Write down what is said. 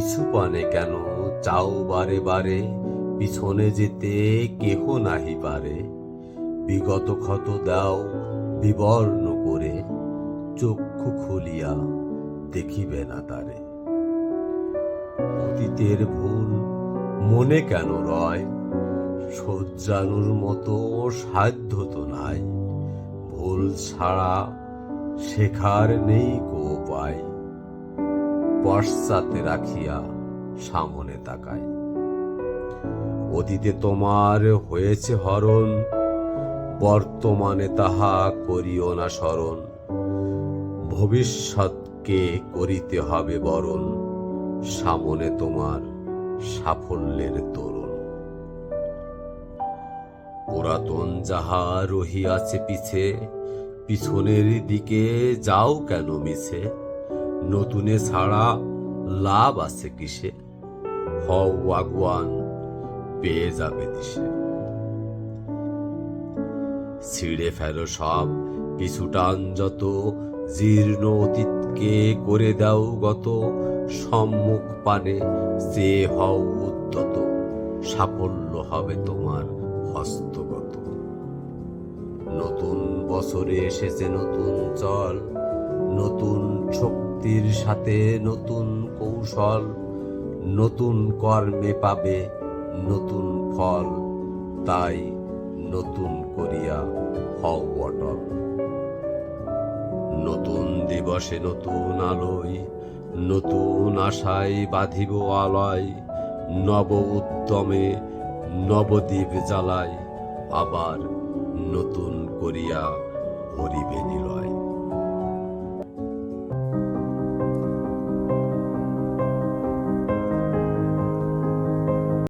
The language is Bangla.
পিছু পানে কেন? চাও বারে বারে, পিছনে যেতে কেহ নাহি পারে। বিগত ক্ষত দাও বিবর্ণ করে, চক্ষু খুলিয়া দেখিবে না তারে। অতীতের ভুল মনে কেন রয়? শোধরানোর মতো সাধ্য তো নাই। ভুল ছাড়া শেখার নেই কো উপায়? পশ্চাতে রাখিয়া সামনে তাকায়। অতীতে তোমার হয়েছে হরণ, বর্তমানে তাহা করিও না স্মরণ। ভবিষ্যৎকে করিতে হবে বরণ, সামনে তোমার সাফল্যের তরুণ। পুরাতন যাহা রহিয়াছে পিছে, পিছনের দিকে যাও কেন মিছে? নতুনে ছাড়া লাভ আছে কিসে? হও পেয়ে যাবে দিশে। ছিঁড়ে ফেলো সব পিছুটান যত, জীর্ণ অতীতকে করে দাও গত, সম্মুখ পানে সে হও উদ্যত, সাফল্য হবে তোমার হস্তগত। নতুন বছরে এসেছে নতুন চল, নতুন শক্তির সাথে নতুন কৌশল, নতুন কর্মে পাবে নতুন ফল, তাই নতুন করিয়া হও অটল নতুন দিবসে নতুন আলোয়, নতুন আশায় বাঁধিব আলয়, নব উদ্যমে নবদ্বীপ জ্বালায়, আবার নতুন করিয়া হরিবে নিলয়।